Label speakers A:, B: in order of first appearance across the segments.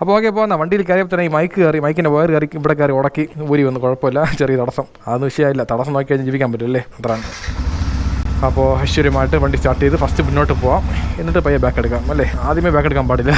A: അപ്പോൾ ഓക്കെ പോകുന്ന വണ്ടിയിൽ കയറിയപ്പോൾ തന്നെ ഈ മൈക്ക് കയറി മൈക്കിന്റെ വയർ കയറി ഇവിടെ കയറി ഉടക്കി ഊരി വന്നു കുഴപ്പമില്ല ചെറിയ തടസ്സം. അതൊന്നും വിഷയമില്ല. തടസ്സം നോക്കി കഴിഞ്ഞ് ജീവിക്കാൻ പറ്റില്ലല്ലേ അത്രയാണ് അപ്പോൾ ഐശ്വര്യമായിട്ട് വണ്ടി സ്റ്റാർട്ട് ചെയ്ത് ഫസ്റ്റ് മുന്നോട്ട് പോവാം. എന്നിട്ട് പയ്യെ ബാക്ക് എടുക്കാം. അല്ലേ? ആദ്യമേ ബാക്ക് എടുക്കാൻ പാടില്ല.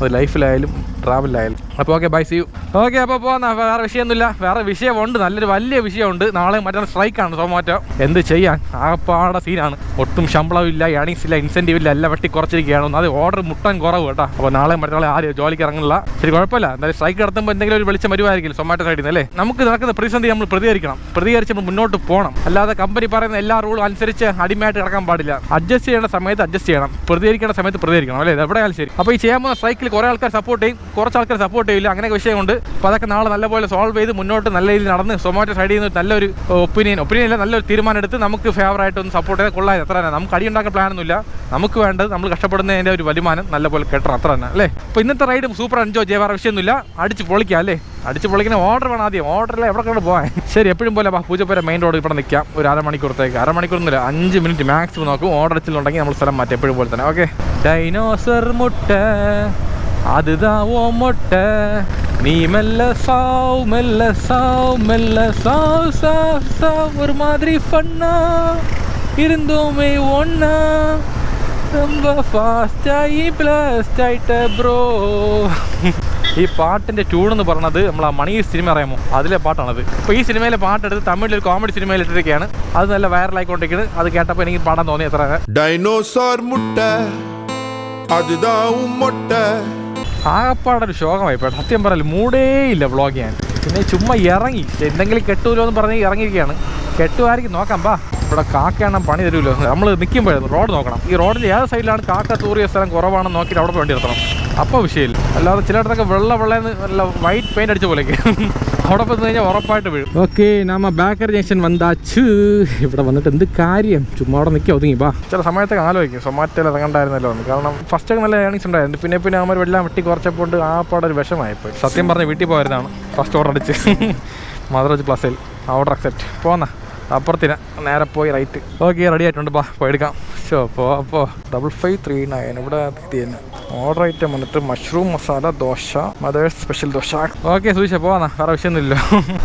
A: അത് ലൈഫിലായാലും ട്രാവലിലായാലും അപ്പോൾ okay bye see you okay അപ്പോൾ പോകാം വേറെ വിഷയമൊന്നുമില്ല. വേറെ വിഷയമുണ്ട്. നല്ലൊരു വലിയ വിഷയമുണ്ട്. നാളെ മറ്റന്നാൾ സ്ട്രൈക്കാണ് സോമാറ്റോ എന്ത് ചെയ്യാൻ? ആകപ്പാടെ സീനാണ് ഒട്ടും ശമ്പളമില്ല ഏണിങ്സ് ഇല്ല ഇൻസെന്റീവ് ഇല്ല എല്ലാം വെട്ടി കുറച്ചിരിക്കുകയാണ്. അത് ഓർഡർ മുട്ടാൻ കുറവ് കേട്ടോ. അപ്പോൾ നാളെ മറ്റന്നാൾ ആരും ജോലിക്ക് ഇറങ്ങുന്നില്ല ശരി കുഴപ്പമില്ല. എന്തായാലും സ്ട്രൈക്ക് നടത്തുമ്പോൾ എന്തെങ്കിലും ഒരു വെളിച്ചം വരുമായിരിക്കും സൊമാറ്റോ സൈഡിൽ നിന്ന് അല്ലേ? നമുക്ക് നടക്കുന്ന പ്രതിസന്ധി നമ്മൾ പ്രതികരിക്കണം. പ്രതികരിച്ച് നമ്മൾ മുന്നോട്ട് പോകണം. അല്ലാതെ കമ്പനി പറയുന്ന എല്ലാ റൂളും അനുസരിച്ച് അടിമയായിട്ട് കിടക്കാൻ പാടില്ല. അഡ്ജസ്റ്റ് ചെയ്യേണ്ട സമയത്ത് അഡ്ജസ്റ്റ് ചെയ്യണം. പ്രതികരിക്കേണ്ട സമയത്ത് പ്രതികരിക്കണം അല്ലേ? എവിടെ എവിടെയാലും ശരി. അപ്പോൾ ഈ ചെയ്യാൻ പോകുന്ന സൈക്കിൾ കുറേ ആൾക്കാർ സപ്പോർട്ട് ചെയ്യും. കുറച്ച് ആൾക്കാർ സപ്പോർട്ട് ചെയ്യില്ല. അങ്ങനെയൊക്കെ വിഷയമുണ്ട്. അപ്പോൾ അതൊക്കെ നാളെ നല്ലപോലെ സോൾവ് ചെയ്ത് മുന്നോട്ട് നല്ല രീതിയിൽ നടന്ന് സൊമാറ്റോ സൈഡിൽ നിന്ന് നല്ലൊരു ഒപ്പീനിയൻ ഒപ്പീനിയൻ അല്ല നല്ലൊരു തീരുമാനം എടുത്ത് നമുക്ക് ഫേവറായിട്ട് ഒന്ന് സപ്പോർട്ട് ചെയ്താൽ കൊള്ളാതെ അത്ര തന്നെ. നമുക്ക് അടി ഉണ്ടാക്കാൻ പ്ലാനൊന്നുമില്ല നമുക്ക് വേണ്ടത് നമ്മൾ കഷ്ടപ്പെടുന്നതിന്റെ ഒരു വരുമാനം നല്ലപോലെ കെട്ടണം. അത്ര തന്നെ അല്ലേ? അപ്പോൾ ഇന്നത്തെ റൈഡ് സൂപ്പർ എൻജോയ് ചെയ്യാൻ വിഷയമൊന്നുമില്ല. അടിച്ച് പൊളിക്കാം അല്ലേ? അടിച്ച് പൊളിക്കുന്ന ഓർഡർ വേണം ആദ്യം ഓർഡറിൽ എവിടെ കൊണ്ട് പോകാൻ ശരി എപ്പോഴും പോലെ വാ, പൂജപ്പുര മെയിൻ റോഡ് ഇവിടെ നിൽക്കാം ഒരു അരമണിക്കൂറത്തേക്ക് അരമണിക്കൂറൊന്നുമില്ല അഞ്ച് മിനിറ്റ് മാക്സിമം നോക്കും ഓർഡർ അടിച്ചിട്ടുണ്ടെങ്കിൽ നമ്മൾ സ്ഥലം മാറ്റാം എപ്പോഴും പോലെ തന്നെ ഓക്കെ ഡൈനോസർ മുട്ട அதுதா ஓ மொட்டை நீ மெல்ல சாவ் மெல்ல சாவ் மெல்ல சாவ் சாவ் சாவ் ஒரு மாதிரி ஃபன்னா இருந்தோமே ஒன்னா ரொம்ப ഫാസ്റ്റായി ബ്ലാസ്റ്റ് ആയിട്ട് ബ്രോ ഈ പാട്ടിന്റെ ട്യൂണെന്ന് പറഞ്ഞത് നമ്മൾ ആ മണി സിനിമ അറിയാമോ? അതിലെ പാട്ടാണത്. അപ്പൊ ഈ സിനിമയിലെ പാട്ടെടുത്ത് ഒരു കോമഡി സിനിമയിൽ ഇട്ടിരിക്കുകയാണ്. അത് നല്ല വൈറലായിക്കൊണ്ടിരിക്കുന്നത് അത് കേട്ടപ്പോൾ എനിക്ക് പാടാൻ തോന്നി എത്ര
B: ഡൈനോസോർ മുട്ട മുട്ട.
A: ആകപ്പാടൊരു ശോകമായി പോട്ടെ സത്യം പറയാൻ മൂടേ ഇല്ല വ്ളോഗ് ഞാൻ പിന്നെ ചുമ്മാ ഇറങ്ങി. എന്തെങ്കിലും കെട്ടൂലോ എന്ന് പറഞ്ഞ് ഇറങ്ങിയിരിക്കുകയാണ്. കെട്ടുമായിരിക്കും നോക്കാം പാ ഇവിടെ കാക്കയാണ് പണി തരുമല്ലോ നമ്മൾ നിൽക്കുമ്പോഴേ റോഡ് നോക്കണം. ഈ റോഡിൽ ഏത് സൈഡിലാണ് കാക്ക തൂറിയ സ്ഥലം കുറവാണെന്ന് നോക്കിയിട്ട് അവിടെ വേണ്ടി നിർത്തണം. അപ്പോൾ വിഷയമില്ല. അല്ലാതെ ചിലയിടത്തൊക്കെ വെള്ള വെള്ളയെന്ന് നല്ല വൈറ്റ് പെയിന്റ് അടിച്ച പോലെയൊക്കെ. അവിടെ പോയി കഴിഞ്ഞാൽ ഉറപ്പായിട്ട് വീഴും. ഓക്കെ നമ്മ ബാക്കർ ജംഗ്ഷൻ വന്നാച്ചു ഇവിടെ വന്നിട്ട് എന്ത് കാര്യം? ചുമ്മാ അവിടെ നിൽക്കുക ഒതുങ്ങി വാ. ചില സമയത്തൊക്കെ ആലോചിക്കും. സൊമാറ്റോയിൽ ഇറങ്ങണ്ടായിരുന്നല്ലോ എന്ന് കാരണം ഫസ്റ്റ് ഒക്കെ നല്ല ഏണിങ്സ് ഉണ്ടായിരുന്നു. പിന്നെ പിന്നെ അവന്മാർ വെള്ളം വെട്ടി കുറച്ചപ്പോൾ ആ പാടെ ഒരു വിഷമായിപ്പോയി സത്യം പറഞ്ഞ് വീട്ടിൽ പോയതാണ് ഫസ്റ്റ് ഓർഡർ അടിച്ച്. മദ്രാജ് പ്ലസിൽ ഓർഡർ അക്സെപ്റ്റ് പോന്നാ. അപ്പുറത്തിന്. നേരെ പോയി റൈറ്റ് ഓക്കെ റെഡി ആയിട്ടുണ്ട്. ബാ പോയി എടുക്കാം. ഷോ അപ്പോൾ അപ്പോൾ ഡബിൾ ഫൈവ് ത്രീ നയൻ ഇവിടെ എത്തി തന്നെ ഓർഡർ ഐറ്റം വന്നിട്ട് mushroom masala dosa mother's special dosa. Okay സൂചിച്ച പോവാന്നാ വേറെ വിഷയമൊന്നുമില്ലോ.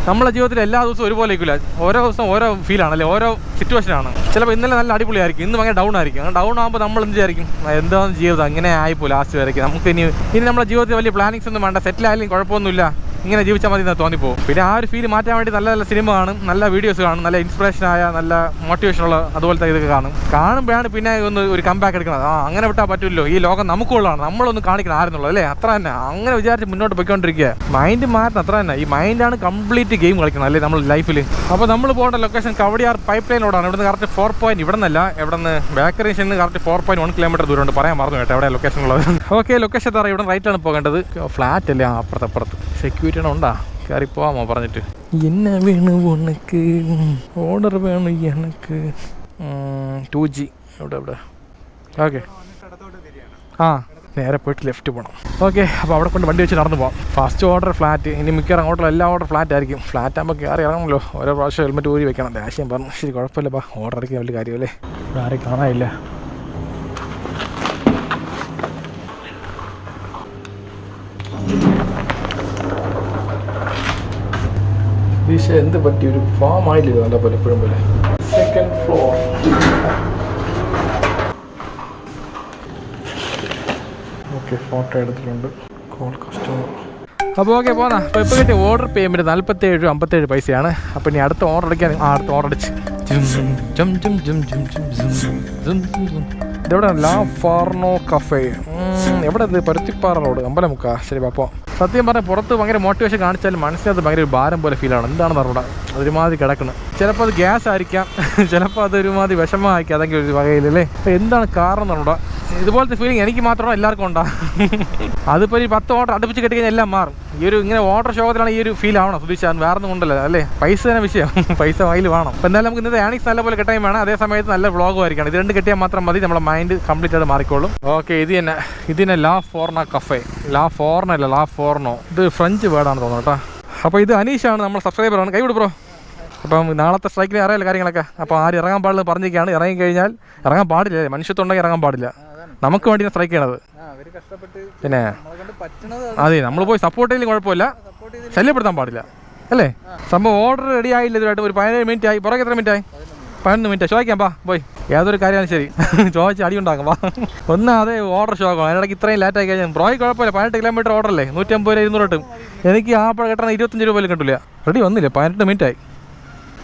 A: നമ്മളെ ജീവിതത്തിൽ എല്ലാ ദിവസവും ഒരുപോലെ ഇരിക്കില്ല ഓരോ ദിവസം ഓരോ ഫീലാണ് ആണല്ലേ ഓരോ സിറ്റുവേഷൻ ആണ്. ചിലപ്പോൾ ഇന്നലെ നല്ല അടിപൊളിയായിരിക്കും ഇന്ന് ഭയങ്കര ഡൗൺ ആയിരിക്കും. ഡൗൺ ആകുമ്പോൾ നമ്മൾ എന്ത് വിചാരിക്കും? എന്താണ് ജീവിതം? അങ്ങനെ ആയിപ്പോ ലാസ്റ്റ് വരയ്ക്കും. നമുക്ക് ഇനി ഇനി നമ്മുടെ ജീവിതത്തിൽ വലിയ പ്ലാനിങ്സ് ഒന്നും വേണ്ട. സെറ്റിൽ ആയാലും കുഴപ്പമൊന്നുമില്ല. ഇങ്ങനെ ജീവിച്ചാൽ മതി എന്ന് തോന്നിപ്പോകും പിന്നെ ആ ഒരു ഫീൽ മാറ്റാൻ വേണ്ടി നല്ല നല്ല സിനിമ കാണും നല്ല വീഡിയോസ് കാണും നല്ല ഇൻസ്പിറേഷൻ ആയ നല്ല മോട്ടിവേഷനുള്ള അതുപോലത്തെ ഇതൊക്കെ കാണും. കാണുമ്പോഴാണ് പിന്നെ ഒന്ന് ഒരു കമ്പാക്ക് എടുക്കുന്നത് ആ അങ്ങനെ വിട്ടാൽ പറ്റില്ലല്ലോ ഈ ലോകം നമുക്കുള്ളതാണ്. നമ്മളൊന്ന് കാണിക്കണം ആരെന്നുള്ളത് അല്ലേ? അത്ര തന്നെ. അങ്ങനെ വിചാരിച്ച് മുന്നോട്ട് പോയിക്കൊണ്ടിരിക്കുക. മൈൻഡ് മാറ്റണം അത്ര തന്നെ. ഈ മൈൻഡാണ് കംപ്ലീറ്റ് ഗെയിം കളിക്കുന്നത് അല്ലേ? നമ്മൾ ലൈഫിൽ അപ്പോൾ നമ്മൾ പോകേണ്ട ലൊക്കേഷൻ കവടിയാർ പൈപ്പ് ലൈനോടാണ് ഇവിടുന്ന് കറക്റ്റ് ഫോർ പോയിന്റ് ഇവിടെ നിന്നല്ല ഇവിടെ നിന്ന് ബേക്കറി നിന്ന് correct four point one kilometre ദൂരമുണ്ട്. പറയാൻ മറന്നു കേട്ടോ എവിടെ ലൊക്കേഷൻ ഉള്ളത്. ഓക്കെ ലൊക്കേഷൻ തറ ഇവിടെ റൈറ്റാണ് പോകേണ്ടത്. ഫ്ലാറ്റ് അല്ലേ? അപ്പുറത്ത് അപ്പുറത്ത്. സെക്യൂരിറ്റി ഉണ്ടോ? കയറി പോവാമോ പറഞ്ഞിട്ട്? എന്നെ വേണു ഉണക്ക്. ഓർഡർ വേണു എനക്ക്. ടു ജി എവിടെ എവിടെ? ഓക്കെ ആ നേരെ പോയിട്ട് ലെഫ്റ്റ് പോകണം ഓക്കെ അപ്പോൾ അവിടെ കൊണ്ട് വണ്ടി വെച്ച് നടന്നു പോകാം ഫസ്റ്റ് ഓർഡർ ഫ്ലാറ്റ് ഇനി മിക്കവാറും അങ്ങോട്ടുള്ള എല്ലാ ഓർഡർ ഫ്ലാറ്റ് ആയിരിക്കും. ഫ്ലാറ്റ് ആകുമ്പോൾ കയറി ഇറങ്ങണമല്ലോ ഓരോ പ്രാവശ്യം ഹെൽമെറ്റ് ഊരി വെക്കണം. ദേഷ്യം പറഞ്ഞു. ശരി കുഴപ്പമില്ല ഓർഡർ അടിക്കാൻ വലിയ കാര്യമല്ലേ? ആരെയും കാണാനില്ല. വീശ എന്ത് പറ്റി ഒരു ഫാം ആയില്ലേ നല്ല പലപ്പോഴും പോലെ സെക്കൻഡ് ഫ്ലോർ ഓക്കെ ഫോട്ടോ എടുത്തിട്ടുണ്ട് കോൾ കസ്റ്റമർ അപ്പോൾ ഓക്കെ പോന്നാ അപ്പോൾ ഇപ്പോൾ കിട്ടിയ ഓർഡർ പേയ്മെന്റ് നാൽപ്പത്തേഴ് അമ്പത്തേഴ് പൈസയാണ് അപ്പോൾ ഇനി അടുത്ത ഓർഡർ അടിക്കാൻ ആ അടുത്ത ഓർഡർ അടിച്ച് ഇതെവിടെ ലാ ഫാർണോ കഫേ എവിടെ ഇത് പരുത്തിപ്പാറ റോഡ് അമ്പലമുക്ക ശരി പാപ്പോ സത്യം പറഞ്ഞാൽ പുറത്ത് ഭയങ്കര മോട്ടിവേഷൻ കാണിച്ചാലും മനസ്സിനകത്ത് ഭയങ്കര ഭാരം പോലെ ഫീലാണ് എന്താണെന്ന് അറിഞ്ഞൂടാ ഒരുമാതിരി കിടക്കണം. ചിലപ്പോൾ അത് ഗ്യാസ് ആയിരിക്കാം. ചിലപ്പോൾ അത് ഒരുമാതിരി വിഷമമായിരിക്കാം. അതെങ്കിൽ ഒരു വകയിലല്ലേ? എന്താണ് കാരണം എന്ന് അറിഞ്ഞൂടാ ഇതുപോലത്തെ ഫീലിംഗ് എനിക്ക് മാത്രമല്ല എല്ലാവർക്കും ഉണ്ടാ. അതിപ്പോൾ ഈ പത്ത് ഓർഡർ അടുപ്പിച്ച് കെട്ടി കഴിഞ്ഞാൽ എല്ലാം മാറും. ഈ ഒരു ഇങ്ങനെ ഓർഡർ ശോകത്തിലാണ് ഈ ഒരു ഫീൽ ആവണം സുധീഷ് വേറെ ഒന്നും കൊണ്ടല്ല അല്ലേ? പൈസ തന്നെ വിഷയം. പൈസ വയൽ വേണം. അപ്പോൾ എന്തായാലും നമുക്ക് ഇന്നത്തെ ഏണിങ്സ് നല്ല പോലെ കെട്ടാൻ വേണം. അതേ സമയത്ത് നല്ല വ്ളോഗും ആയിരിക്കണം. ഇത് രണ്ട് കെട്ടിയാൽ മാത്രം മതി നമ്മുടെ മൈൻഡ് കംപ്ലീറ്റ് ആയിട്ട് മാറിക്കോളും. ഓക്കെ ഇത് തന്നെ. ഇത് തന്നെ ലാ ഫോർണ കഫേ ലാ ഫോർണ അല്ല ലാ ഫോർണോ ഇത് ഫ്രഞ്ച് വേർഡാണ് തോന്നുന്നു കേട്ടോ. അപ്പോൾ ഇത് അനീഷാണ് നമ്മുടെ സബ്സ്ക്രൈബറാണ് കൈ വിട് ബ്രോ. അപ്പം നാളത്തെ സ്ട്രൈക്കിന് അറിയാലോ കാര്യങ്ങളൊക്കെ. അപ്പോൾ ആരും ഇറങ്ങാൻ പാടില്ല പറഞ്ഞിരിക്കുകയാണ്. ഇറങ്ങി കഴിഞ്ഞാൽ ഇറങ്ങാൻ പാടില്ല. മനുഷ്യത്തുണ്ടെങ്കിൽ ഇറങ്ങാൻ പാടില്ല. നമുക്ക് വേണ്ടി സ്ട്രൈക്ക് ചെയ്യണത്. പിന്നെ അതെ നമ്മൾ പോയി സപ്പോർട്ട് ചെയ്യലും കുഴപ്പമില്ല. ശല്യപ്പെടുത്താൻ പാടില്ല. അല്ലേ? സംഭവം ഓർഡർ റെഡി ആയില്ല ഇതുമായിട്ട് ഒരു പതിനേഴ് മിനിറ്റ് ആയി. പുറകെ എത്ര മിനിറ്റ് ആയി? പതിനൊന്ന് മിനിറ്റ് ചോദിക്കാം പാ പോയി. ഏതൊരു കാര്യമാണ് ശരി. ചോദിച്ച് അടി ഉണ്ടാക്കാം വാ. ഒന്ന് അതെ ഓർഡർ ഷോക്കാണ് അതിനിടയ്ക്ക് ഇത്രയും ലേറ്റ് ആയി കഴിഞ്ഞാൽ ബ്രോയ്ക്ക് കുഴപ്പമില്ല. പതിനെട്ട് കിലോമീറ്റർ ഓർഡർ അല്ലേ? നൂറ്റമ്പത് രൂപ ഇരുന്നൂറ് കിട്ടും. എനിക്ക് ആ പഴ കിട്ടണ ഇരുപത്തഞ്ച് രൂപയിൽ കിട്ടില്ല റെഡി വന്നില്ല? പതിനെട്ട് മിനിറ്റ് ആയി.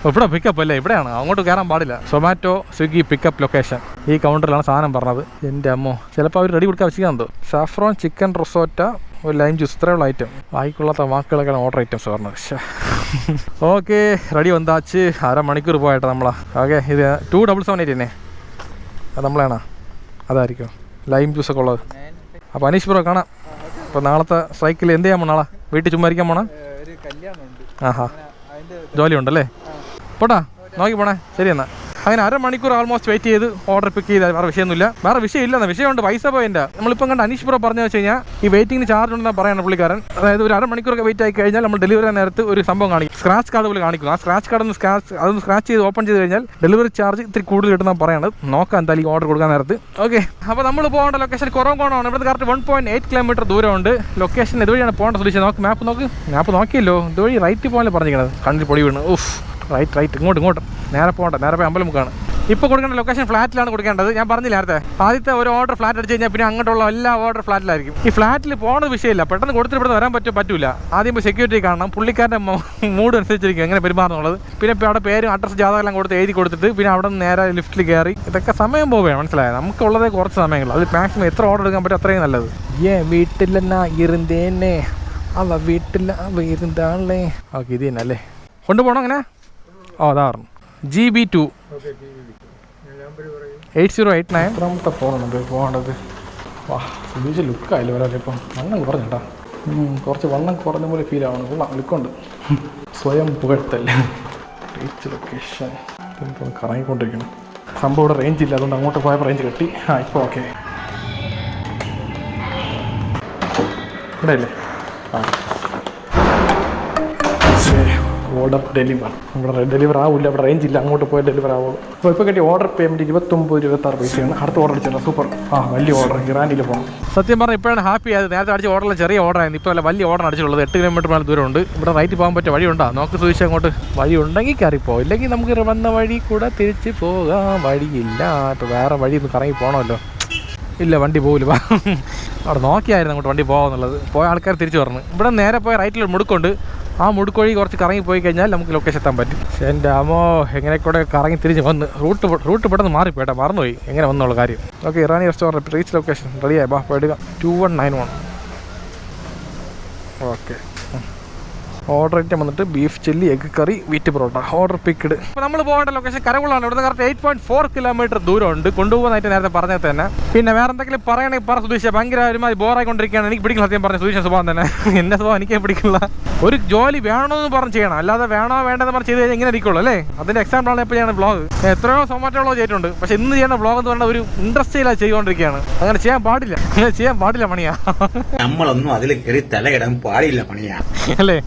A: ഇവിടെ പിക്കപ്പ് അല്ലേ? ഇവിടെയാണ്. അങ്ങോട്ട് കയറാൻ പാടില്ല. സൊമാറ്റോ സ്വിഗ്ഗി പിക്കപ്പ് ലൊക്കേഷൻ ഈ കൗണ്ടറിലാണ് സാധനം പറഞ്ഞത്. എന്റെ അമ്മോ. ചിലപ്പോൾ അവർ റെഡി കൊടുക്കാൻ വെച്ചിരിക്കുന്നതോ സാഫ്രോൺ ചിക്കൻ റിസോറ്റ ഒരു ലൈം ജ്യൂസ് ഇത്രയുള്ള ഐറ്റം വായിക്കൊള്ളാത്ത വാക്കുകളൊക്കെ ഓർഡർ ഐറ്റംസ് പറഞ്ഞത്. ഓക്കെ റെഡി വന്നാച്ച് അരമണിക്കൂർ പോയിട്ട് നമ്മളാ. ഓക്കെ ഇത് ടു ഡബിൾ സെവൻ എയ്റ്റ് തന്നെ അത് നമ്മളാണോ അതായിരിക്കും. ലൈം ജ്യൂസൊക്കെ ഉള്ളത്. അപ്പോൾ അനീഷ് ബ്രോ കാണാം. അപ്പോൾ നാളത്തെ സ്ട്രൈക്കിൽ എന്ത് ചെയ്യാൻ പോണ നാളെ? വീട്ടിൽ ചുമ്മാ ഇരിക്കാൻ പോണ? ആഹാ.
C: അതിന്റെ
A: ജോലി ഉണ്ടല്ലേ പോട്ടാ നോക്കി പോണേ. ശരി എന്നാ. അങ്ങനെ അരമണിക്കൂർ ആൾമോസ്റ്റ് വെയിറ്റ് ചെയ്ത് ഓർഡർ പിക്ക് ചെയ്ത വേറെ വിഷയമൊന്നുമില്ല. വേറെ വിഷയമില്ലെന്ന് വിഷയമുണ്ട് പൈസ പോയിന്റെ നമ്മളിപ്പം കണ്ട അനീഷ് പ്രോ പറഞ്ഞു വെച്ച് കഴിഞ്ഞാൽ ഈ വെയിറ്റിംഗിന് ചാർജ് ഉണ്ടെന്ന് പറയാണ് പുള്ളിക്കാരൻ. അതായത് ഒരു അരമണിക്കൂറൊക്കെ വെയിറ്റ് ആയി കഴിഞ്ഞാൽ നമ്മൾ ഡെലിവറി നേരത്ത് ഒരു സംഭവം കാണിക്കും. സ്ക്രാച്ച് കാർഡ് പോലെ കാണിക്കും. ആ സ്ക്രാച്ച് കാർഡ് ഒന്ന് സ്ക്രാച്ച് അതൊന്ന് സ്ക്രാച്ച് ചെയ്ത് ഓപ്പൺ ചെയ്ത് കഴിഞ്ഞാൽ ഡെലിവറി ചാർജ് ഇത്തിരി കൂടുതൽ കിട്ടുന്ന പറയുന്നത് നോക്കാം എന്തായാലും ഓർഡർ കൊടുക്കാൻ നേരത്ത്. ഓക്കെ അപ്പോൾ നമ്മൾ പോകേണ്ട ലൊക്കേഷൻ കുറവ് കോണമാണ് ഇവിടുത്തെ correct one point eight kilometre ദൂരമുണ്ട്. ലൊക്കേഷൻ ഇതുവഴിയാണ് പോകേണ്ട സൊല്യൂഷൻ നോക്ക് മാപ്പ് നോക്ക്. മാപ്പ് നോക്കിയല്ലോ. ഇതുവഴി റൈറ്റ് പോകാൻ പറഞ്ഞിരിക്കുന്നത് കണ്ണിൽ പൊടി വീണ്. ഉഫ്. റൈറ്റ് റൈറ്റ് ഇങ്ങോട്ട് ഇങ്ങോട്ട്. നേരെ പോകണ്ട. നേരെ പോയി അമ്പലമുക്കാണ്. ഇപ്പോൾ കൊടുക്കേണ്ട ലൊക്കേഷൻ ഫ്ലാറ്റിലാണ് കൊടുക്കേണ്ടത്. ഞാൻ പറഞ്ഞില്ല നേരത്തെ? ആദ്യത്തെ ഒരു ഓർഡർ ഫ്ലാറ്റ് അടിച്ച് കഴിഞ്ഞാൽ പിന്നെ അങ്ങോട്ടുള്ള എല്ലാ ഓർഡർ ഫ്ലാറ്റിലായിരിക്കും ഈ ഫ്ലാറ്റിൽ പോകുന്ന വിഷയമില്ല. പെട്ടെന്ന് കൊടുത്തിട്ട് ഇവിടെ വരാൻ പറ്റും പറ്റൂല. ആദ്യം ഇപ്പോൾ സെക്യൂരിറ്റി കാണണം. പുള്ളിക്കാരന്റെ മൂഡ് അനുസരിച്ചിരിക്കും എങ്ങനെ പെരുമാറുന്നുള്ളത് പിന്നെ ഇപ്പോൾ അവിടെ പേരും അഡ്രസ്സ് ജാതകമെല്ലാം കൊടുത്ത് എഴുതി കൊടുത്തിട്ട് പിന്നെ അവിടെ നിന്ന് നേരെ ലിഫ്റ്റിൽ കയറി ഇതൊക്കെ സമയം പോവുകയാണ്. മനസ്സിലായത് നമുക്കുള്ളതേ കുറച്ച് സമയങ്ങൾ അത് മാക്സിമം എത്ര ഓർഡർ എടുക്കാൻ പറ്റും അത്രയും നല്ലത്. ഏ വീട്ടിലെന്നാ ഇരുന്നേനെ. അവ വീട്ടിൽ അവ ഇരുന്നാളേ. ഓക്കെ ഇത് തന്നെ അല്ലേ? കൊണ്ടുപോകണം അങ്ങനെ? ഓ അതാ പറഞ്ഞു G B two eight zero eight nine. എത്രാമത്തെ ഫോണാണ് പോകേണ്ടത് വാ സുബീച്ച് ലുക്കായില്ല വരാതെ ഇപ്പം. വണ്ണം കുറഞ്ഞിട്ടാ കുറച്ച് വണ്ണം കുറഞ്ഞ പോലെ ഫീൽ ആവണം. കൊള്ളാം ലുക്കുണ്ട്. സ്വയം പുകഴ്ത്തല്ലേ റീച്ച് ലൊക്കേഷൻ കറങ്ങിക്കൊണ്ടിരിക്കണം സംഭവം ഇവിടെ റേഞ്ച് ഇല്ല. അതുകൊണ്ട് അങ്ങോട്ട് പോയപ്പോൾ റേഞ്ച് കിട്ടി. ആ ഇപ്പോൾ ഓക്കെ ഇവിടെ അല്ലേ ആ. ഓർഡർ ഡെലിവർ ഇവിടെ ഡെലിവർ ആവില്ല അവിടെ റേഞ്ച് ഇല്ല. അങ്ങോട്ട് പോയാൽ ഡെലിവർ ആവുള്ളൂ. അപ്പോൾ ഇപ്പോൾ കിട്ടിയ ഓർഡർ പേയ്മെന്റ് ഇരുപത്തൊമ്പത് ഇരുപത്താറ് പൈസയാണ്. അടുത്ത ഓർഡർ അടിച്ചല്ലോ സൂപ്പർ ആ വലിയ ഓർഡർ ഇറാനിൽ പോകണം സത്യം പറഞ്ഞാൽ ഇപ്പോഴാണ് ഹാപ്പി ആയത്. നേരത്തെ അടിച്ച ഓർഡറിൽ ചെറിയ ഓർഡർ ആയിരുന്നു. ഇപ്പോൾ അല്ല വലിയ ഓർഡർ അടിച്ചിട്ടുള്ളത് എട്ട് കിലോമീറ്റർ മേലെ ദൂരമുണ്ട്. ഇവിടെ റൈറ്റ് പോകാൻ പറ്റിയ വഴിയുണ്ടോ? നോക്ക് സൂക്ഷിച്ച് അങ്ങോട്ട്. വഴി ഉണ്ടെങ്കിൽ കയറിപ്പോ. ഇല്ലെങ്കിൽ നമുക്ക് വന്ന വഴി കൂടെ തിരിച്ച് പോകാം. വഴിയില്ല. ഇപ്പോൾ വേറെ വഴി ഒന്ന് കറങ്ങി പോകണമല്ലോ ഇല്ല വണ്ടി പോകില്ല. അവിടെ നോക്കിയായിരുന്നു അങ്ങോട്ട് വണ്ടി പോകാന്നുള്ളത്. പോയ ആൾക്കാർ തിരിച്ചു പറഞ്ഞു ഇവിടെ നേരെ പോയ റൈറ്റിൽ മുടുക്കുണ്ട്. ആ മുടുക്കൊഴി കുറച്ച് കറങ്ങി പോയി കഴിഞ്ഞാൽ നമുക്ക് ലൊക്കേഷൻ എത്താൻ പറ്റും. എന്റെ അമ്മോ എങ്ങനെ കൂടെ കറങ്ങി തിരിച്ച് വന്ന്. റൂട്ട് റൂട്ട് പെട്ടെന്ന് മാറിപ്പോട്ടെ മറന്നുപോയി. എങ്ങനെ വന്നുള്ള കാര്യം. Okay Irani restaurant reach location റെഡിയായി ബാ പോയിടുക two one nine one okay. Order item വന്നിട്ട് beef chilli egg curry wheat porotta. Order picked അപ്പോൾ നമ്മൾ പോകേണ്ട ലൊക്കേഷൻ കരകുളാണ് ഇവിടുന്ന് correct eight point four kilometre ദൂരമുണ്ട്. കൊണ്ടുപോകുന്നതായിട്ട് നേരത്തെ പറഞ്ഞത് തന്നെ. പിന്നെ വേറെ എന്തെങ്കിലും പറയണമെങ്കിൽ പറ സുധീഷ. ഭയങ്കര ഒരുമാതിരി ബോറായിക്കൊണ്ടിരിക്കുകയാണ് എനിക്ക് പിടിക്കില്ല സത്യം പറഞ്ഞു സുധീഷ സ്വഭാവം തന്നെ. എന്നെ സ്വഭാവം എനിക്ക് പിടിക്കില്ല. ഒരു ജോലി വേണമെന്ന് പറഞ്ഞ് ചെയ്യണം. അല്ലാതെ വേണോ വേണ്ടെന്ന് പറഞ്ഞ് ചെയ്ത് കഴിഞ്ഞാൽ ഇങ്ങനെ ഇരിക്കുള്ളൂ അല്ലേ? അതിന്റെ എക്സാമ്പിളാണ് ഇപ്പോൾ ഞാൻ ബ്ലോഗ് എത്രയോ സൊമാറ്റോ ബ്ലോഗ് ചെയ്തിട്ടുണ്ട്. പക്ഷെ ഇന്ന് ചെയ്യുന്ന ബ്ലോഗ് എന്ന് പറഞ്ഞാൽ ഒരു ഇൻട്രസ്റ്റിലാണ് ചെയ്തുകൊണ്ടിരിക്കുകയാണ്. അങ്ങനെ ചെയ്യാൻ പാടില്ല. അങ്ങനെ ചെയ്യാൻ പാടില്ല മണിയാ
D: നമ്മളൊന്നും അതിൽ കയറി തലയിടാൻ പാടില്ല പണിയാ
A: അല്ലേ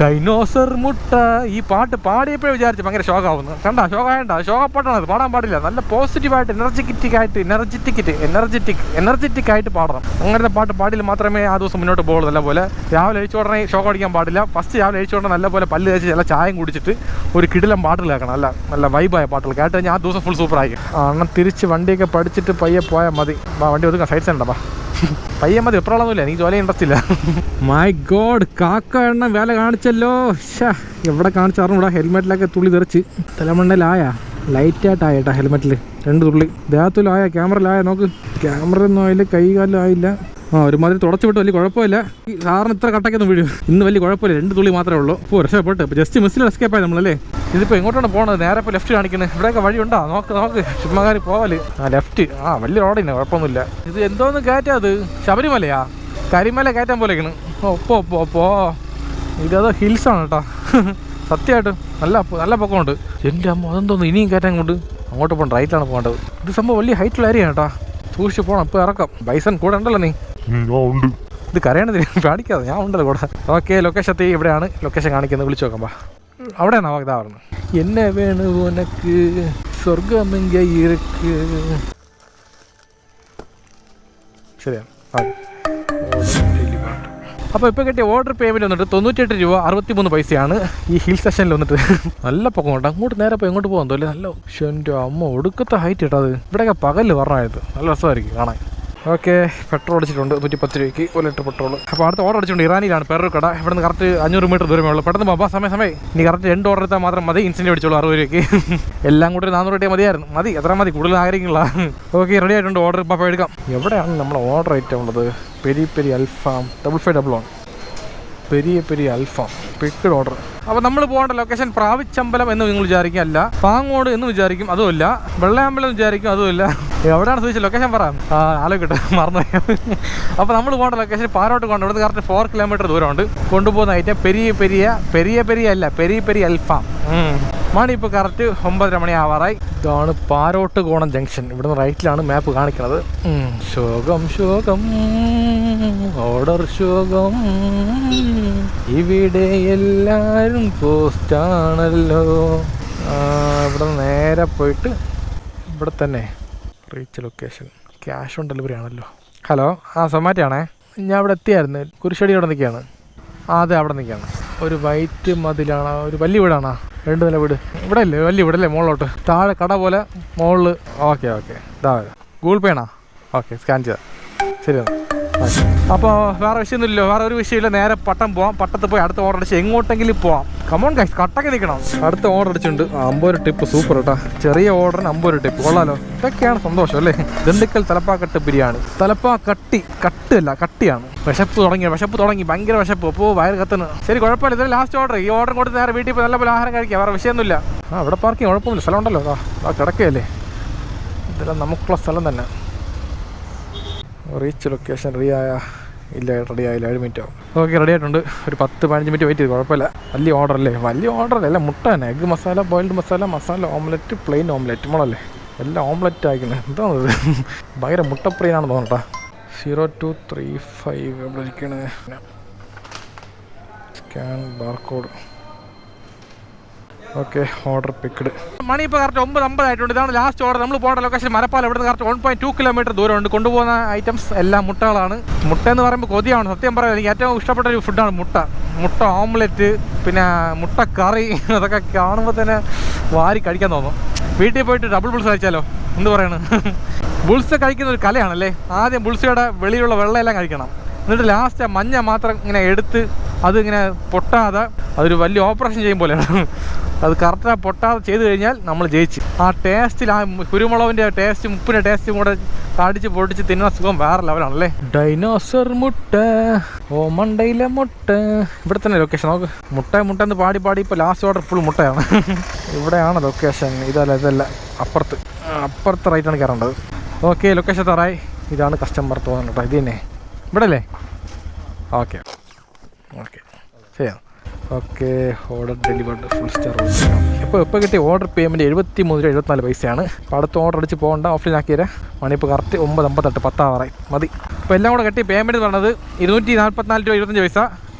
A: ഡൈനോസർ മുട്ട. ഈ പാട്ട് പാടിയപ്പോഴേ വിചാരിച്ചു ഭയങ്കര ഷോക്കാവുന്നു കണ്ട ഷോക്കായണ്ട ഷോകപ്പാട്ടാണ് അത് പാടാൻ പാടില്ല. നല്ല പോസിറ്റീവായിട്ട് എനർജറ്റിക് ആയിട്ട് എനർജറ്റിക് എനർജറ്റിക് എനർജറ്റിക് ആയിട്ട് പാടണം. അങ്ങനത്തെ പാട്ട് പാടിയിൽ മാത്രമേ ആ ദിവസം മുന്നോട്ട് പോകുള്ളൂ. നല്ല പോലെ രാവിലെ കഴിച്ച ഉടനെ ഷോക്ക് അടിക്കാൻ പാടില്ല. ഫസ്റ്റ് രാവിലെ കഴിച്ച ഉടനെ നല്ല പോലെ പല്ല് തേച്ച് ചില ചായം കുടിച്ചിട്ട് ഒരു കിടിലം പാട്ടുകൾ കേൾക്കണം. നല്ല നല്ല വൈബായ പാട്ടുകൾ. കേട്ട് കഴിഞ്ഞാൽ ആ ദിവസം ഫുൾ ആ അണ്ണൻ തിരിച്ച് വണ്ടിയൊക്കെ പഠിച്ചിട്ട് പയ്യെ പോയാൽ മതി. വണ്ടി ഒതുക്കാം. സൈഡ് സൈഡ് വാ. പയ്യൻ മതി എപ്പോഴൊന്നുമില്ല എനിക്ക് ജോലി ഇൻട്രസ്റ്റ് ഇല്ല മൈ ഗോഡ് കാക്ക എണ്ണ വേല കാണിച്ചല്ലോ. എവിടെ കാണിച്ചറിഞ്ഞൂടാ ഹെൽമെറ്റിലൊക്കെ തുള്ളി തെറിച്ച്. തലമണ്ണയിലായ ലൈറ്റ് കേട്ടാ ഹെൽമെറ്റിൽ രണ്ട് തുള്ളി. ദേഹത്തിലായ ക്യാമറയിലായ നോക്ക്. ക്യാമറ ഒന്നും ആയില്ല കൈകാലും ആയില്ല. ആ ഒരുമാതിരി തുടച്ചു വിട്ട് വലിയ കുഴപ്പമില്ല. ഈ സാറിന് ഇത്ര കട്ടക്കൊന്നും വീഴും. ഇന്ന് വലിയ കുഴപ്പമില്ല. രണ്ട് തുള്ളി മാത്രമേ ഉള്ളൂ. ഇപ്പോൾ രക്ഷപ്പെട്ട്. ഇപ്പോൾ ജസ്റ്റ് മിസ്സിൽ എസ്കേപ്പ് ആയി നമ്മളല്ലേ? ഇതിപ്പോൾ എങ്ങോട്ടാണ് പോകണത് നേരെ ഇപ്പോൾ ലെഫ്റ്റ് കാണിക്കുന്നത് ഇവിടെയൊക്കെ വഴിയുണ്ടോ? നോക്ക് നോക്ക്. ചുമ്മാകാരി പോവൽ. ആ ലെഫ്റ്റ് ആ വലിയ റോഡിന് കുഴപ്പമൊന്നുമില്ല. ഇത് എന്തോന്ന് കയറ്റാ അത്? ശബരിമലയാ? കരിമല കയറ്റാൻ പോലെയാണ് ഒപ്പോ ഒപ്പോ ഒപ്പോ ഇതേതോ ഹിൽസാണ് കേട്ടോ. സത്യമായിട്ട് നല്ല നല്ല പൊക്കമുണ്ട്. എന്റെ അമ്മ അതെന്തോന്ന്? ഇനിയും കയറ്റാൻ കൊണ്ട് അങ്ങോട്ട് പോകണം റൈറ്റിലാണ് പോകേണ്ടത്. ഇത് സംഭവം വലിയ ഹൈറ്റുള്ള ഏരിയ കേട്ടോ. സൂക്ഷിച്ച് പോകണം ഇപ്പോൾ ഇറക്കാം. ബൈസൺ കൂടെ ഉണ്ടല്ലോ നീ.
B: ഉണ്ട്
A: ഇത് കരയണത് കാണിക്കാതെ ഞാൻ ഉണ്ടല്ലോ കൂടെ ഓക്കെ ലൊക്കേഷൻ എത്തി ഇവിടെയാണ്. ലൊക്കേഷൻ കാണിക്കുന്നത്. വിളിച്ചു നോക്കാം അവിടെയാണ് ഇതാ പറഞ്ഞു എന്നെ വേണു ഉനക്ക് സ്വർഗമെങ്ക ഇருக்கு ശരിയാണ് അപ്പോൾ ഇപ്പോൾ കിട്ടിയ ഓർഡർ പേയ്മെന്റ് വന്നിട്ട് തൊണ്ണൂറ്റെട്ട് രൂപ അറുപത്തിമൂന്ന് പൈസയാണ് ഈ ഹിൽ സെഷനിൽ വന്നിട്ട്. നല്ല പൊക്കം കൊണ്ട്. അങ്ങോട്ട് നേരെ പോയി എങ്ങോട്ട് പോകാൻ തോന്നില്ല നല്ല പക്ഷെ അമ്മ ഒടുക്കത്തെ ഹൈറ്റ് ഇട്ടത് ഇവിടെയൊക്കെ പകൽ പറഞ്ഞത് നല്ല രസമായിരിക്കും കാണാൻ. ഓക്കെ പെട്രോൾ അടിച്ചിട്ടുണ്ട്. നൂറ്റി പത്ത് രൂപയ്ക്ക് ഒരു ലിറ്റർ പെട്രോൾ അപ്പോൾ അടുത്ത ഓർഡർ അടിച്ചിട്ടുണ്ട് ഇറാനിയിലാണ് പേരൊരു കട. ഇവിടെ നിന്ന് കറക്റ്റ് അഞ്ഞൂറ് മീറ്റർ ദൂരമേ ഉള്ളൂ. പെട്ടെന്ന് പോകാം സമയം സമയം. ഇനി കറക്റ്റ് രണ്ട് ഓർഡർ എടുത്താൽ മാത്രം മതി. ഇൻസ്റ്റന്റ് അടിച്ചോളൂ അറുപത് രൂപയ്ക്ക്. എല്ലാം കൂടി നാനൂറ് രൂപ മതിയായിരുന്നു. മതി. എത്ര മതി. കൂടുതൽ ആഗ്രഹിക്കുന്നില്ല. ഓക്കെ റെഡി ആയിട്ടുണ്ട്. ഓർഡർ ഇപ്പോൾ എടുക്കാം. എവിടെയാണ് നമ്മൾ ഓർഡർ ഐറ്റം ഉള്ളത്? പെരി പെരി അൽഫാം. ഡബിൾ ഫൈവ് ഡബിൾ വൺ പെരിയ പെരിയ അൽഫാം. പിക്കഡ് ഓർഡർ അപ്പോൾ നമ്മൾ പോകേണ്ട ലൊക്കേഷൻ പ്രാവിച്ചമ്പലം എന്ന് നിങ്ങൾ വിചാരിക്കും അല്ല പാങ്ങോട് എന്ന് വിചാരിക്കും അതുമല്ല വെള്ളയമ്പലം വിചാരിക്കും അതുമല്ല എവിടെയാണ് ചോദിച്ചത് ലൊക്കേഷൻ പറയാം ആലോചിക്കട്ടെ മറന്നു അപ്പോൾ നമ്മൾ പോകേണ്ട ലൊക്കേഷൻ പാറോട്ട് കൊണ്ട് ഇവിടുന്ന് കറക്റ്റ് ഫോർ കിലോമീറ്റർ ദൂരമുണ്ട്. കൊണ്ടുപോകുന്ന ഐറ്റം പെരിയ പെരിയ പെരിയ പെരിയ അല്ല പെരിയ പെരിയ അൽഫാം. മണി ഇപ്പോൾ കറക്റ്റ് ഒമ്പതര മണി ആവാറായി. ഇതാണ് പാരോട്ട് കോണം ജംഗ്ഷൻ ഇവിടുന്ന് റൈറ്റിലാണ് മാപ്പ് കാണിക്കുന്നത്. ശോകം ശോകം. ഓർഡർ ശോകം. ഇവിടെ എല്ലാവരും പോസ്റ്റാണല്ലോ ആ, ഇവിടെ നേരെ പോയിട്ട് ഇവിടെ തന്നെ. Reach location cash on delivery ആണല്ലോ. ഹലോ ആ സൊമാറ്റോ ആണേ ഞാൻ ഇവിടെ എത്തിയായിരുന്നു. കുരിശടി അവിടെ നിൽക്കുകയാണ്. ആ അതെ അവിടെ നിൽക്കുകയാണ്. ഒരു വൈറ്റ് മതിലാണ്. ഒരു വലിയ വീടാണോ? രണ്ട് നില വീട്. ഇവിടെ അല്ലേ? വലിയ വീടല്ലേ മുകളിലോട്ട് താഴെ കട പോലെ മുകളിൽ ഓക്കെ ഓക്കെ ഇതാ ഗൂഗിൾ പേ ആണോ? ഓക്കെ സ്കാൻ ചെയ്താൽ ശരി എന്നാൽ അപ്പോൾ വേറെ വിഷയമൊന്നുമില്ലല്ലോ. വേറെ ഒരു വിഷയമില്ല. നേരെ പട്ടം പോവാം. പട്ടത്ത് പോയി അടുത്ത ഓർഡർ അടിച്ച് എങ്ങോട്ടെങ്കിലും പോവാം. കമോൺ കൈസ് കട്ടൊക്കെ നിൽക്കണം. അടുത്ത ഓർഡർ അടിച്ചിട്ടുണ്ട്. അമ്പൊരു ടിപ്പ് സൂപ്പർ കേട്ടോ ചെറിയ ഓർഡറിന് അമ്പത് രൂപ ടിപ്പ് കൊള്ളാലോ. ഇതൊക്കെയാണ് സന്തോഷം അല്ലേ? ദിണ്ടുക്കൽ തലപ്പാക്കട്ട് ബിരിയാണി. തലപ്പാ കട്ടി കട്ടല്ല കട്ടിയാണ്. വിശപ്പ് തുടങ്ങി വിശപ്പ് തുടങ്ങി. ഭയങ്കര വിശപ്പ്. അപ്പോൾ വയറ് കത്തുന്നു. ശരി കുഴപ്പമില്ല. ഇതൊരു ലാസ്റ്റ് ഓർഡർ ഈ ഓർഡർ കൊടുത്ത് നേരെ വീട്ടിൽ പോയി നല്ലപോലെ ആഹാരം കഴിക്കുക വേറെ വിഷയമൊന്നുമില്ല. ആ അവിടെ പാർക്കിങ് കുഴപ്പമില്ല സ്ഥലം ഉണ്ടല്ലോ ആ ആ കിടക്കുകയല്ലേ ഇതെല്ലാം നമുക്കുള്ള സ്ഥലം തന്നെ. റീച്ച് ലൊക്കേഷൻ റീ ആയ? ഇല്ല റെഡി ആയില്ല. ഏഴ് മിനിറ്റ് ആവും. ഓക്കെ റെഡി ആയിട്ടുണ്ട്. ഒരു പത്ത് പതിനഞ്ച് മിനിറ്റ് വെയിറ്റ് ചെയ്ത്. കുഴപ്പമില്ല. വലിയ ഓർഡർ അല്ലേ? വലിയ ഓർഡർ അല്ല. മുട്ട തന്നെ. Egg masala boiled masala masala omelette plain omelette മോളല്ലേ? എല്ലാം ഓംലെറ്റ് ആക്കുന്നത് എന്താണത്? ഭയങ്കര മുട്ടപ്രിയനാണെന്ന് തോന്നട്ടാ സീറോ ടു ത്രീ ഫൈവ് എവിടെ ഇരിക്കണേ. Scan barcode okay order picked money ഇപ്പോൾ കറക്റ്റ് ഒമ്പത് അമ്പതായിട്ടുണ്ട്. ഇതാണ് ലാസ്റ്റ് ഓർഡർ നമ്മൾ പോകേണ്ട ലൊക്കേഷൻ മരപ്പാലം. ഇവിടുന്ന് correct one point two kilometre ദൂരമുണ്ട്. കൊണ്ടുപോകുന്ന ഐറ്റംസ് എല്ലാം മുട്ടകളാണ്. മുട്ട എന്ന് പറയുമ്പോൾ കൊതിയാണ്. സത്യം പറയാം. എനിക്ക് ഏറ്റവും ഇഷ്ടപ്പെട്ട ഒരു ഫുഡാണ് മുട്ട. മുട്ട ഓംലെറ്റ് പിന്നെ മുട്ട കറി അതൊക്കെ കാണുമ്പോൾ തന്നെ വാരി കഴിക്കാൻ തോന്നും. വീട്ടിൽ പോയിട്ട് ഡബിൾ ബുൾസ് കഴിച്ചാലോ? എന്ത് പറയുന്നത് ബുൾസ് കഴിക്കുന്ന ഒരു കലയാണല്ലേ? ആദ്യം ബുൾസയുടെ വെളിയിലുള്ള വെള്ളമെല്ലാം കഴിക്കണം. എന്നിട്ട് ലാസ്റ്റ് മഞ്ഞ മാത്രം ഇങ്ങനെ എടുത്ത് അതിങ്ങനെ പൊട്ടാതെ അതൊരു വലിയ ഓപ്പറേഷൻ ചെയ്യും പോലെയാണ്. അത് കറക്റ്റ് പൊട്ടാതെ ചെയ്ത് കഴിഞ്ഞാൽ നമ്മൾ ജയിച്ച്. ആ ടേസ്റ്റിൽ ആ കുരുമുളകിന്റെ ടേസ്റ്റും ഉപ്പിന്റെ ടേസ്റ്റും കൂടെ കടിച്ച് പൊടിച്ച് തിന്നുന്ന സുഖം വേറെ ലെവലാണല്ലേ ഡൈനോസർ മുട്ട ഓ മണ്ടയിലെ മുട്ട. ഇവിടെ തന്നെ ലൊക്കേഷൻ നോക്ക്. മുട്ട മുട്ട എന്ന് പാടി പാടി ഇപ്പോൾ ലാസ്റ്റ് ഓർഡർ ഫുൾ മുട്ടയാണ്. ഇവിടെയാണ് ലൊക്കേഷൻ ഇതല്ല ഇതല്ല. അപ്പുറത്ത്. അപ്പുറത്ത് റൈറ്റാണ് കയറേണ്ടത്. ഓക്കെ ലൊക്കേഷൻ തറായി ഇതാണ് കസ്റ്റമർ തോന്നുന്നത്. കേട്ടോ ഇത് തന്നെ. ഇവിടെ അല്ലേ ഓക്കെ ഓക്കെ ചെയ്യാം okay order delivered full star ഇപ്പോൾ ഇപ്പോൾ കിട്ടിയ ഓർഡർ പേയ്മെന്റ് എഴുപത്തി മൂന്ന് രൂപ എഴുപത്തിനാല് പൈസയാണ്. അപ്പോൾ അടുത്ത ഓർഡർ അടിച്ച് പോകണ്ട ഓഫ്ലൈൻ ആക്കിയേ മണിപ്പോൾ കറക്റ്റ് ഒമ്പത് അമ്പത്തെട്ട് പത്താവാറായി മതി. അപ്പോൾ എല്ലാം കൂടെ കെട്ടി പേയ്മെന്റ് പറഞ്ഞത് ഇരുന്നൂറ്റി നാൽപ്പത്തിനാല് രൂപ ഇരുപത്തഞ്ച് പൈസ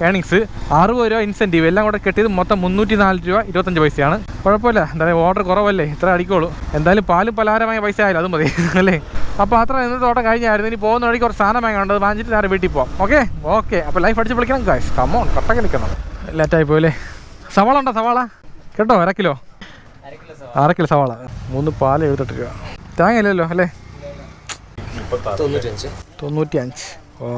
A: ഏണിങ്സ് അറുപത് രൂപ ഇൻസെന്റീവ് എല്ലാം കൂടെ കെട്ടിയത് മൊത്തം മുന്നൂറ്റി നാല് രൂപ ഇരുപത്തഞ്ച് പൈസയാണ്. കുഴപ്പമില്ല. എന്തായാലും ഓർഡർ കുറവല്ലേ? ഇത്ര അടിക്കോളൂ എന്തായാലും പാലും പലഹാരമായ പൈസ ആയാലും അതും മതി. അല്ലേ? അപ്പോൾ അത്ര ഇന്നത്തെ ഓട്ടം കഴിഞ്ഞായിരുന്നു. ഇനി പോകുന്ന വഴിക്ക് കുറച്ച് സാധനം വാങ്ങാണ്ട് അത് വാങ്ങിച്ചിട്ട് നേരെ വീട്ടിൽ പോകാം ഓക്കെ ഓക്കെ അപ്പോൾ ലൈഫ് അടിച്ച് വിളിക്കണം കാശ് കമോൺ കട്ടൊക്കെ നിൽക്കണം. ലേറ്റായി പോയല്ലേ സവാള ഉണ്ടോ സവാള? കേട്ടോ അര കിലോ? അര കിലോ സവാള. മൂന്ന് പാൽ എഴുപത്തെട്ട് രൂപ തേങ്ങ ഇല്ലല്ലോ അല്ലേ? തൊണ്ണൂറ്റി അഞ്ച്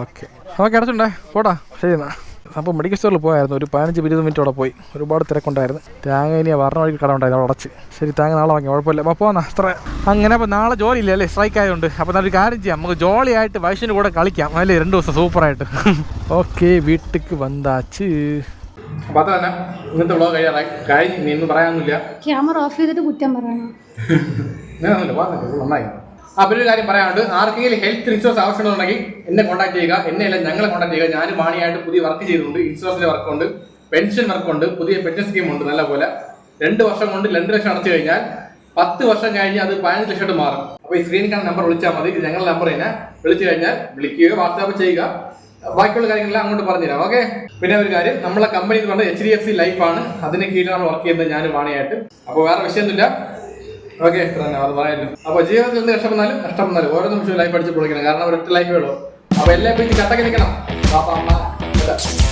A: ഓക്കെ. ഓക്കെ അടച്ചുണ്ടേ പോടാ ശരി എന്നാ. അപ്പോൾ മെഡിക്കൽ സ്റ്റോറിൽ പോയായിരുന്നു. ഒരു പതിനഞ്ച് ഇരുപത് മിനിറ്റ് അവിടെ പോയി. ഒരുപാട് തിരക്കുണ്ടായിരുന്നു. തേങ്ങ ഇനി പറഞ്ഞ വഴിക്ക് കട ഉണ്ടായിരുന്നു. അവിടെ അടച്ച്. ശരി തേങ്ങ നാളെ വാങ്ങി കുഴപ്പമില്ല. അപ്പോൾ പോന്നാ അത്ര. അങ്ങനെ അപ്പോൾ നാളെ ജോലി ഇല്ല അല്ലേ? സ്ട്രൈക്ക് ആയതുകൊണ്ട്. അപ്പോൾ നല്ലൊരു കാര്യം ചെയ്യാം. നമുക്ക് ജോളിയായിട്ട് വൈശിന്റെ കൂടെ കളിക്കാം. അല്ലേ? രണ്ട് ദിവസം സൂപ്പറായിട്ട് ഓക്കെ വീട്ടിലേക്ക് വന്നാച്ച്. അപ്പോൾ അത് തന്നെ ഇന്നത്തെ വ്ളോഗ് കഴിയാറായി കഴിഞ്ഞ് ഇനി ഇന്ന് പറയാനൊന്നുമില്ല.
E: ക്യാമറ ഓഫ് ചെയ്തിട്ട് കുറ്റം പറയണോ?
A: നന്നായി. പിന്നെ ഒരു കാര്യം പറയാനുണ്ട്. ആർക്കെങ്കിലും ഹെൽത്ത് ഇൻഷുറൻസ് ആവശ്യമുണ്ടെങ്കിൽ എന്നെ കോൺടാക്ട് ചെയ്യുക. എന്നെ അല്ല ഞങ്ങളെ കോൺടാക്ട് ചെയ്യുക. ഞാൻ മാണിയായിട്ട് പുതിയ വർക്ക് ചെയ്തിട്ടുണ്ട്. ഇൻഷുറൻസിന്റെ വർക്കുണ്ട് പെൻഷൻ വർക്കുണ്ട് പുതിയ പെൻഷൻ സ്കീം ഉണ്ട് നല്ല പോലെ. രണ്ട് വർഷം കൊണ്ട് രണ്ട് ലക്ഷം അടച്ചു കഴിഞ്ഞാൽ പത്ത് വർഷം കഴിഞ്ഞ് അത് പതിനഞ്ച് ലക്ഷമായിട്ട് മാറും. അപ്പോൾ ഈ സ്ക്രീനിൽ കാണുന്ന നമ്പർ വിളിച്ചാൽ മതി. ഞങ്ങളുടെ നമ്പർ തന്നെ. വിളിച്ചു കഴിഞ്ഞാൽ വിളിക്കുകയോ വാട്സാപ്പ് ചെയ്യുക. ബാക്കിയുള്ള കാര്യങ്ങളെല്ലാം അങ്ങോട്ട് പറഞ്ഞുതരാം ഓക്കെ പിന്നെ ഒരു കാര്യം നമ്മളെ കമ്പനി എന്ന് പറഞ്ഞാൽ H D F C life ആണ്. അതിന് കീഴിൽ വർക്ക് ചെയ്യുന്നത് ഞാൻ വാണിയായിട്ട്. അപ്പോൾ വേറെ വിഷയമൊന്നുമില്ല. ഓക്കെ തന്നെ അത് പറയാമല്ലോ അപ്പോൾ ജീവിതത്തിൽ എന്ത് കഷ്ടപ്പെടുന്നാലും കഷ്ടപ്പെടുന്നാലും ഓരോ നിമിഷവും ലൈഫ് അടിച്ച് പൊളിക്കണം. കാരണം ഒരൊറ്റ ലൈഫ് ഉള്ളൂ. അപ്പോൾ എല്ലാം പിടിച്ച് കട്ടക്ക് പാപ്പ അമ്മ.